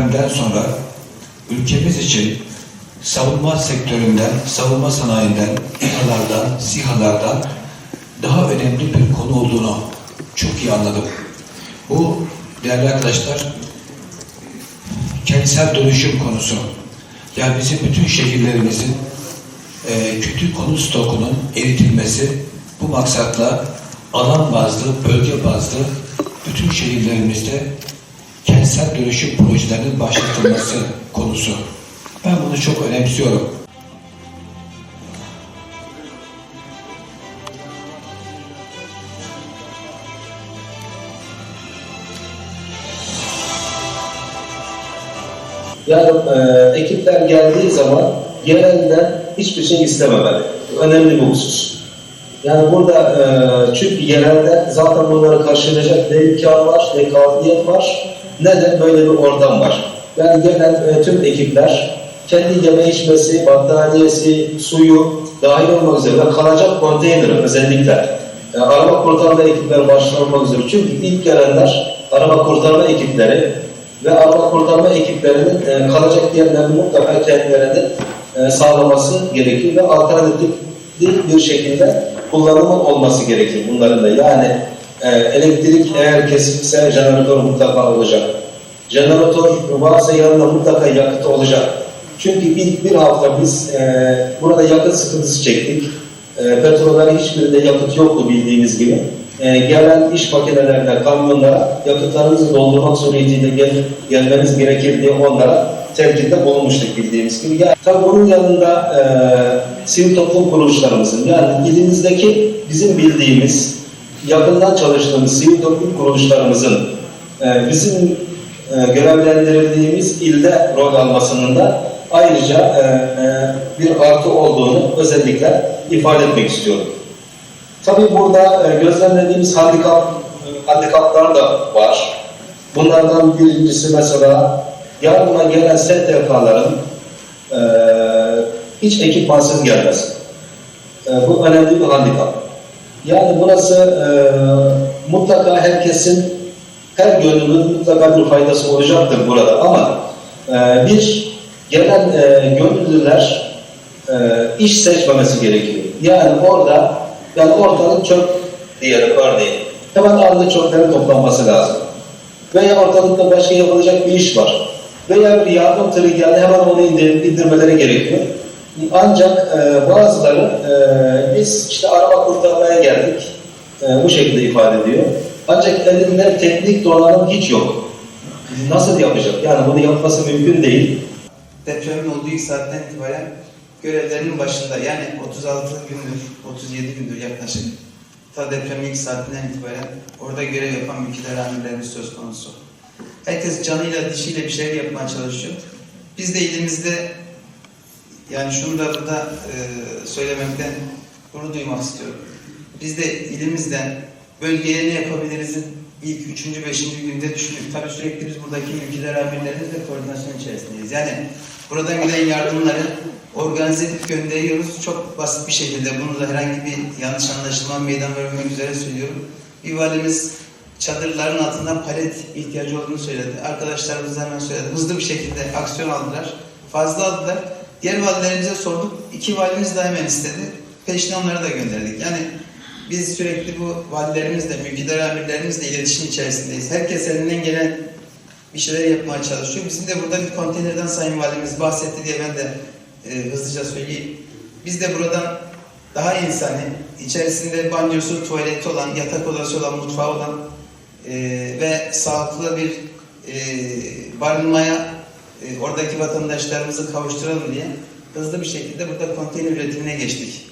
depremden sonra ülkemiz için savunma sektöründen, savunma sanayinden, İHA'lardan, SİHA'lardan daha önemli bir konu olduğunu çok iyi anladım. Bu değerli arkadaşlar kentsel dönüşüm konusu. Yani bizim bütün şehirlerimizin e, kötü konut stokunun eritilmesi bu maksatla alan bazlı, bölge bazlı bütün şehirlerimizde kentsel dönüşüm projelerinin başlatılması konusu. Ben bunu çok önemsiyorum. Yani e, ekipler geldiği zaman yerelden hiçbir şey istememeli. Önemli bir husus. Yani burada e, çünkü yerelde zaten bunları karşılayacak ne imkan var, ne kabiliyet var, ne de böyle bir ortam var. Yani gelen e, tüm ekipler kendi yeme içmesi, battaniyesi, suyu dahil olmak üzere kalacak konteyneri özellikle e, arama kurtarma ekipleri başta olmak üzere. Çünkü ilk gelenler arama kurtarma ekipleri ve arama kurtarma ekiplerinin e, kalacak yerlerini mutlaka kendilerinin e, sağlaması gerekiyor ve alternatif bir şekilde kullanımı olması gerekiyor bunların da. Yani e, elektrik eğer kesikse jeneratör mutlaka olacak. Jeneratör varsa yanında mutlaka yakıt olacak. Çünkü ilk bir hafta biz e, burada yakıt sıkıntısı çektik. E, petrollerin hiçbirinde yakıt yoktu bildiğiniz gibi. E, gelen iş makinelerine, kamyonlara yakıtlarınızı doldurmak suretiyle gel, gelmeniz gerekir diye onlara telkinde bulunmuştuk bildiğimiz gibi. Yani, tabii bunun yanında e, sivil toplum kuruluşlarımızın yani ilimizdeki bizim bildiğimiz, yakından çalıştığımız sivil toplum kuruluşlarımızın e, bizim e, görevlendirildiğimiz ilde rol almasının da ayrıca e, e, bir artı olduğunu özellikle ifade etmek istiyorum. Tabii burada e, gözlemlediğimiz handikap, e, handikaplar da var. Bunlardan birincisi mesela yardıma gelen STK'ların e, hiç ekipmansız gelmesi. E, bu önemli bir handikap. Yani burası e, mutlaka herkesin, her gönüllünün mutlaka bir faydası olacaktır burada ama e, bir gelen e, gönüllüler e, iş seçmemesi gerekiyor. Yani orada yani ortalık çöp diyelim örneğin. Hemen anda çöplerin toplanması lazım. Veya ortalıkta başka yapılacak bir iş var. Veya bir yardım tırı geldi hemen onu indir, indirmeleri gerekiyor. Ancak e, bazıları e, biz işte araba kurtarmaya geldik. E, bu şekilde ifade ediyor. Ancak elinde teknik donanım hiç yok. Nasıl yapacak? Yani bunu yapması mümkün değil. depremin olduğu ilk saatten itibaren görevlerinin başında yani 36 gündür, 37 gündür yaklaşık ta depremin ilk saatinden itibaren orada görev yapan mülkiler amirlerimiz söz konusu. Herkes canıyla dişiyle bir şeyler yapmaya çalışıyor. Biz de ilimizde yani şunu da burada e, söylemekten gurur duymak istiyorum. Biz de ilimizden bölgeye ne yapabiliriz'in ilk üçüncü, beşinci günde düşündük. Tabii sürekli biz buradaki mülkiler amirlerimizle koordinasyon içerisindeyiz. Yani buradan gelen yardımları organize edip gönderiyoruz. Çok basit bir şekilde bunu da herhangi bir yanlış anlaşılma meydan vermemek üzere söylüyorum. Bir valimiz çadırların altından palet ihtiyacı olduğunu söyledi. Arkadaşlarımız hemen söyledi. Hızlı bir şekilde aksiyon aldılar. Fazla aldılar. Diğer valilerimize sorduk. İki valimiz de hemen istedi. Peşine onları da gönderdik. Yani biz sürekli bu valilerimizle, mülkidar amirlerimizle iletişim içerisindeyiz. Herkes elinden gelen bir şeyler yapmaya çalışıyor. Bizim de burada bir konteynerden Sayın Valimiz bahsetti diye ben de e, hızlıca söyleyeyim. Biz de buradan daha insani, içerisinde banyosu, tuvaleti olan, yatak odası olan, mutfağı olan e, ve sağlıklı bir e, barınmaya e, oradaki vatandaşlarımızı kavuşturalım diye hızlı bir şekilde burada konteyner üretimine geçtik.